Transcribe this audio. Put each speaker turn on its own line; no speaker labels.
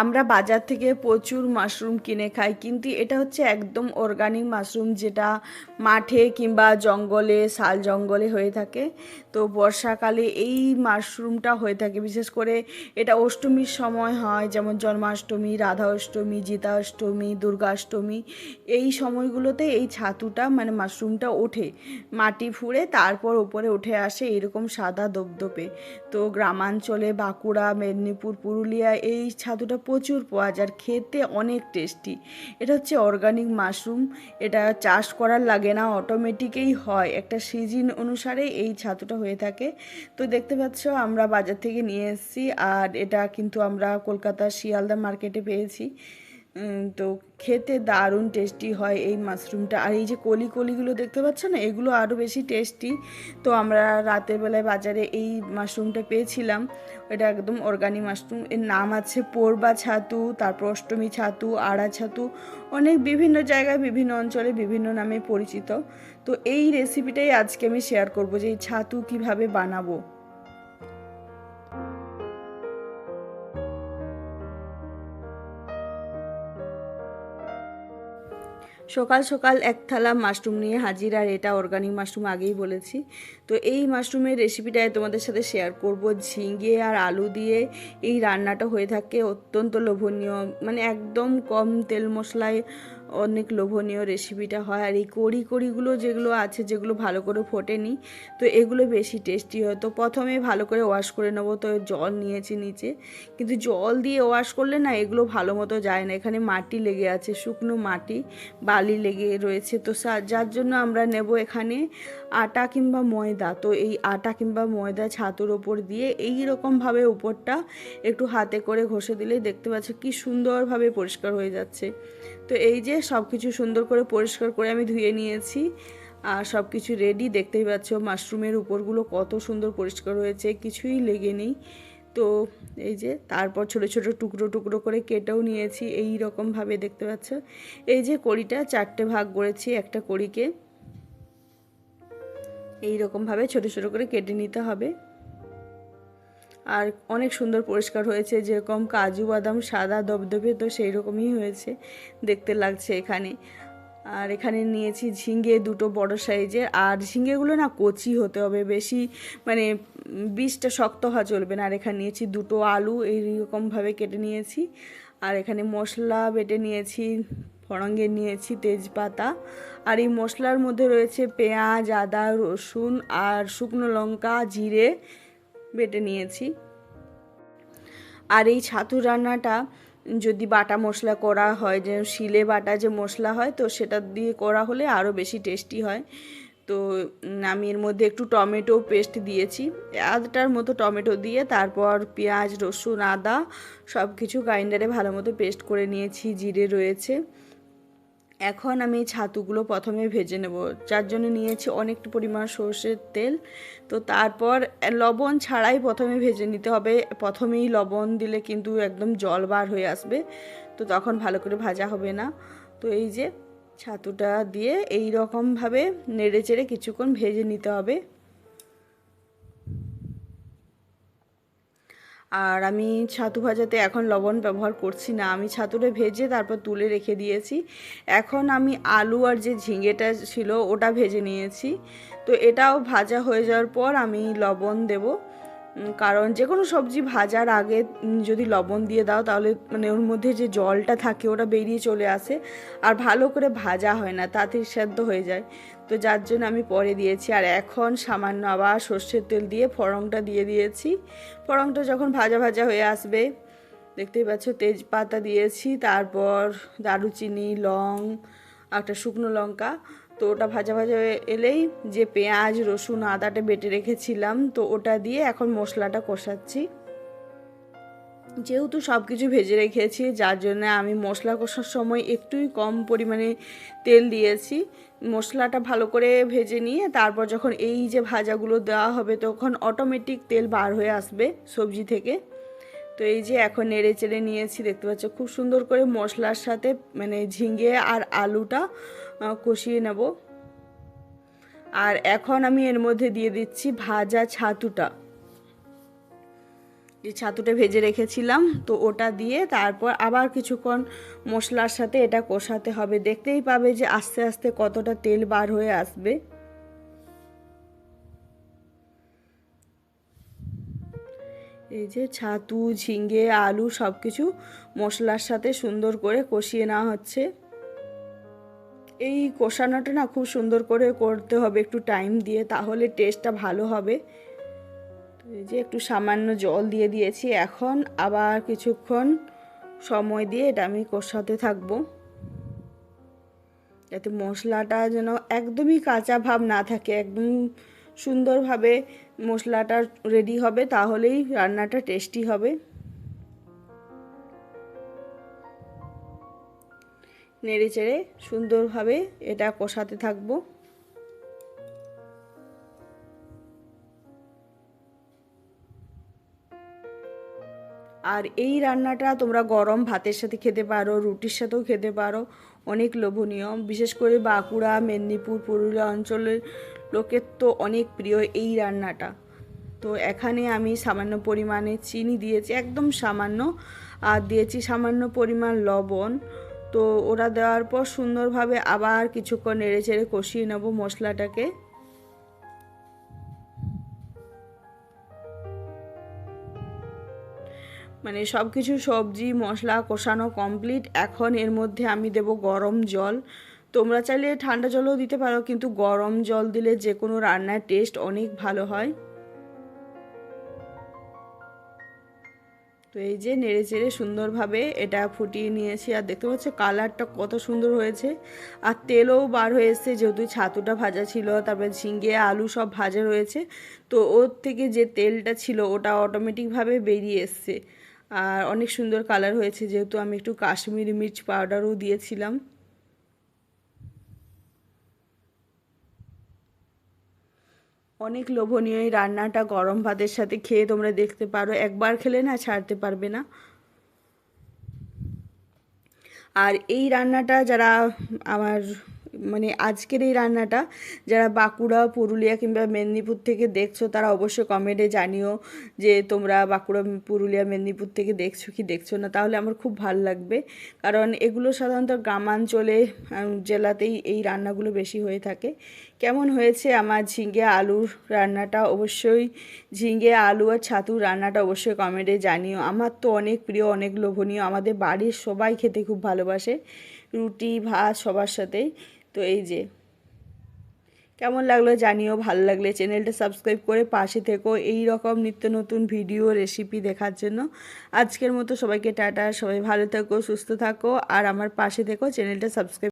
আমরা বাজার থেকে প্রচুর মাশরুম কিনে খাই, কিন্তু এটা হচ্ছে একদম অর্গানিক মাশরুম যেটা মাঠে কিংবা জঙ্গলে, শাল জঙ্গলে হয়ে থাকে। তো বর্ষাকালে এই মাশরুমটা হয়ে থাকে, বিশেষ করে এটা অষ্টমীর সময় হয়, যেমন জন্মাষ্টমী রাধা অষ্টমী জিতা অষ্টমী দুর্গাষ্টমী, এই সময়গুলোতে এই ছাতুটা মানে মাশরুমটা ওঠে। মাটি ফুঁড়ে তারপর ওপরে উঠে আসে এরকম সাদা দপদপে তো গ্রামাঞ্চলে বাঁকুড়া, মেদিনীপুর, পুরুলিয়া এই ছাতুটা প্রচুর পাওয়া যায় খেতে অনেক টেস্টি এটা হচ্ছে অর্গানিক মাশরুম এটা চাষ করার লাগে না অটোমেটিকেই হয়। একটা সিজন অনুসারে এই ছাতুটা হয়ে থাকে। তো দেখতে পাচ্ছ, আমরা বাজার থেকে নিয়ে এসেছি আর এটা কিন্তু আমরা কলকাতার শিয়ালদা মার্কেটে পেয়েছি। তো খেতে দারুণ টেস্টি হয় এই মাশরুমটা আর এই যে কলি কলিগুলো দেখতে পাচ্ছ না, এগুলো আরও বেশি টেস্টি তো আমরা রাতের বেলায় বাজারে এই মাশরুমটা পেয়েছিলাম। এটা একদম অর্গানিক মাশরুম এর নাম আছে পোরবা ছাতু, তারপর অষ্টমী ছাতু, আড়া ছাতু। অনেক বিভিন্ন জায়গায়, বিভিন্ন অঞ্চলে, বিভিন্ন নামে পরিচিত। তো এই রেসিপিটাই আজকে আমি শেয়ার করব যে এই ছাতু কীভাবে বানাবো। সকাল সকাল এক থালা মাশরুম নিয়ে হাজির, আর এটা অর্গানিক মাশরুম আগেই বলেছি। তো এই মাশরুমের রেসিপিটাই তোমাদের সাথে শেয়ার করব। ঝিঙে আর আলু দিয়ে এই রান্নাটা হয়ে থাকে অত্যন্ত লোভনীয় মানে একদম কম তেল মশলায় অনেক লোভনীয় রেসিপিটা হয়। আর এই কড়ি কড়িগুলো যেগুলো আছে, যেগুলো ভালো করে ফোটেনি, তো এগুলো বেশি টেস্টি হয়। তো প্রথমে ভালো করে ওয়াশ করে নেব। তো জল নিয়েছি নিচে। কিন্তু জল দিয়ে ওয়াশ করলে না এগুলো ভালো মতো যায় না। এখানে মাটি লেগে আছে, শুকনো মাটি, বালি লেগে রয়েছে। তো যার জন্য আমরা নেব এখানে আটা কিংবা ময়দা। তো এই আটা কিংবা ময়দা ছাতুর ওপর দিয়ে এই রকমভাবে উপরটা একটু হাতে করে ঘষে দিলেই দেখতে পাচ্ছ কি সুন্দরভাবে পরিষ্কার হয়ে যাচ্ছে। তো এই যে সব কিছু সুন্দর করে পরিষ্কার করে আমি ধুয়ে নিয়েছি। আর সব কিছু রেডি দেখতেই পাচ্ছ মাশরুমের উপরগুলো কত সুন্দর পরিষ্কার হয়েছে, কিছুই লেগে নেই। তো এই যে, তারপর ছোট ছোট টুকরো টুকরো করে কেটেও নিয়েছি এই রকমভাবে দেখতে পাচ্ছ। এই যে কড়িটা, চারটে ভাগ করেছি একটা কড়িকে। এই রকমভাবে ছোট ছোট করে কেটে নিতে হবে। আর অনেক সুন্দর পরিষ্কার হয়েছে, যেরকম কাজু, বাদাম, সাদা দবদবে তো সেই রকমই হয়েছে দেখতে লাগছে এখানে। আর এখানে নিয়েছি ঝিঙ্গে দুটো বড় সাইজের, আর ঝিঙ্গেগুলো না কচি হতে হবে, বেশি মানে বীজটা শক্ত হওয়া চলবে না। আর এখানে নিয়েছি দুটো আলু, এইরকমভাবে কেটে নিয়েছি। আর এখানে মশলা বেটে নিয়েছি, ফড়ঙ্গে নিয়েছি তেজপাতা। আর এই মশলার মধ্যে রয়েছে পেঁয়াজ, আদা, রসুন, আর শুকনো লঙ্কা, জিরে বেটে নিয়েছি। আর এই ছাতু রান্নাটা যদি বাটা মশলা করা হয়, যে শিলে বাটা যে মশলা হয়, তো সেটা দিয়ে করা হলে আরও বেশি টেস্টি হয়। তো আমি এর মধ্যে একটু টমেটো পেস্ট দিয়েছি। আধটার মতো টমেটো দিয়ে তারপর পেঁয়াজ, রসুন, আদা সব কিছু গ্রাইন্ডারে ভালো মতো পেস্ট করে নিয়েছি, জিরে রয়েছে। এখন আমি ছাতুগুলো প্রথমে ভেজে নেব। যার জন্য নিয়েছি অনেকটা পরিমাণ সর্ষের তেল। তো তারপর লবণ ছাড়াই প্রথমে ভেজে নিতে হবে। প্রথমেই লবণ দিলে কিন্তু একদম জল বার হয়ে আসবে। তো তখন ভালো করে ভাজা হবে না। তো এই যে, ছাতুটা দিয়ে এই রকমভাবে নেড়ে চেড়ে কিছুক্ষণ ভেজে নিতে হবে। আর আমি ছাতু ভাজাতে এখন লবণ ব্যবহার করছি না। আমি ছাতুটা ভেজে তারপর তুলে রেখে দিয়েছি। এখন আমি আলু আর যে ঝিঙেটা ছিল ওটা ভেজে নিয়েছি। তো এটাও ভাজা হয়ে যাওয়ার পর আমি লবণ দেব। কারণ যে কোনো সবজি ভাজার আগে যদি লবণ দিয়ে দাও, তাহলে মানে ওর মধ্যে যে জলটা থাকে, ওটা বেরিয়ে চলে আসে আর ভালো করে ভাজা হয় না তাড়াতাড়ি সেদ্ধ হয়ে যায়। তো যার জন্য আমি পরে দিয়েছি। আর এখন সামান্য আবার সর্ষের তেল দিয়ে ফড়ংটা দিয়ে দিয়েছি। ফড়ংটা যখন ভাজা ভাজা হয়ে আসবে, দেখতেই পাচ্ছ তেজপাতা দিয়েছি, তারপর দারুচিনি, লং, একটা শুকনো লঙ্কা তো ওটা ভাজা ভাজা এলেই যে পেঁয়াজ, রসুন, আদাটা বেটে রেখেছিলাম, তো ওটা দিয়ে এখন মশলাটা কষাচ্ছি। যেহেতু সব কিছু ভেজে রেখেছি, যার জন্য আমি মশলা কষার সময় একটুই কম পরিমাণে তেল দিয়েছি। মশলাটা ভালো করে ভেজে নিয়ে তারপর যখন এই যে ভাজাগুলো দেওয়া হবে, তখন অটোমেটিক তেল বার হয়ে আসবে সবজি থেকে। তো এই যে এখন নেড়ে চেড়ে নিয়েছি, দেখতে পাচ্ছ খুব সুন্দর করে মশলার সাথে মানে ঝিঙে আর আলুটা কষিয়ে নেব। আর এখন আমি এর মধ্যে দিয়ে দিচ্ছি ভাজা ছাতুটা। যে ছাতুটা ভেজে রেখেছিলাম, তো ওটা দিয়ে তারপর আবার কিছুক্ষণ মশলার সাথে এটা কষাতে হবে। দেখতেই পাবে যে আস্তে আস্তে কতটা তেল বার হয়ে আসবে। এই যে ছাতু ঝিঙ্গে আলু সব কিছু মশলার সাথে সুন্দর করে কষিয়ে নেওয়া হচ্ছে। এই কষানোটা না খুব সুন্দর করে করতে হবে, একটু টাইম দিয়ে, তাহলে টেস্টটা ভালো হবে। এই যে একটু সামান্য জল দিয়ে দিয়েছি, এখন আবার কিছুক্ষণ সময় দিয়ে এটা আমি কষাতে থাকব। যাতে মশলাটা যেন একদমই কাঁচা ভাব না থাকে, একদম সুন্দরভাবে মশলাটা রেডি হবে, তাহলেই রান্নাটা টেস্টি হবে। নেড়ে চেড়ে সুন্দরভাবে এটা কষাতে থাকব। আর এই রান্নাটা তোমরা গরম ভাতের সাথে খেতে পারো, রুটির সাথেও খেতে পারো, অনেক লোভনীয়। বিশেষ করে বাঁকুড়া, মেদিনীপুর, পুরুলিয়া অঞ্চলের লোকের তো অনেক প্রিয় এই রান্নাটা। তো এখানে আমি সামান্য পরিমাণে চিনি দিয়েছি, একদম সামান্য। আর দিয়েছি সামান্য পরিমাণ লবণ। তো ওরা দেওয়ার পর সুন্দরভাবে আবার কিছুক্ষণ নেড়ে চেড়ে কষিয়ে নেব মশলাটাকে। মানে সব কিছু সবজি, মশলা কষানো কমপ্লিট। এখন এর মধ্যে আমি দেব গরম জল। তোমরা চাইলে ঠান্ডা জলও দিতে পারো, কিন্তু গরম জল দিলে যে কোনো রান্নার টেস্ট অনেক ভালো হয়। তো এই যে নেড়ে চেড়ে সুন্দরভাবে এটা ফুটিয়ে নিয়েছি, আর দেখতে পাচ্ছ কালারটা কত সুন্দর হয়েছে। আর তেলও বার হয়ে এসছে, যেহেতু ছাতুটা ভাজা ছিল, তারপরে ঝিঙ্গে আলু সব ভাজা রয়েছে। তো ওর থেকে যে তেলটা ছিল, ওটা অটোমেটিকভাবে বেরিয়ে এসছে। আর অনেক সুন্দর কালার হয়েছে, যেহেতু আমি একটু কাশ্মীরি মির্চ পাউডারও দিয়েছিলাম। অনেক লোভনীয় এই রান্নাটা। গরম ভাতের সাথে খেয়ে তোমরা দেখতে পারো। একবার খেলে না ছাড়তে পারবে না। আর এই রান্নাটা যারা আমার মানে আজকের এই রান্নাটা, যারা বাঁকুড়া, পুরুলিয়া কিংবা মেদিনীপুর থেকে দেখছ তারা অবশ্যই কমেন্টে জানিও যে তোমরা বাঁকুড়া, পুরুলিয়া, মেদিনীপুর থেকে দেখছ কি দেখছ না। তাহলে আমার খুব ভালো লাগবে। কারণ এগুলো সাধারণত গ্রামাঞ্চলে জেলাতেই এই রান্নাগুলো বেশি হয়ে থাকে। কেমন হয়েছে আমার ঝিঙ্গে আলুর রান্নাটা? অবশ্যই ঝিঙ্গে আলু আর ছাতুর রান্নাটা অবশ্যই কমেন্টে জানিও। আমার তো অনেক প্রিয়, অনেক লোভনীয়। আমাদের বাড়ির সবাই খেতে খুব ভালোবাসে। রুটি, ভাত সবার সাথেই। তো এই যে। কেমন লাগল জানিও, ভালো লাগলে চ্যানেলটা সাবস্ক্রাইব করে পাশে থেকো। এই রকম নিত্য নতুন ভিডিও রেসিপি দেখার জন্য। আজকের মতো সবাইকে টাটা, সবাই ভালো থাকো, সুস্থ থাকো, আর আমার পাশে থেকো, চ্যানেলটা সাবস্ক্রাইব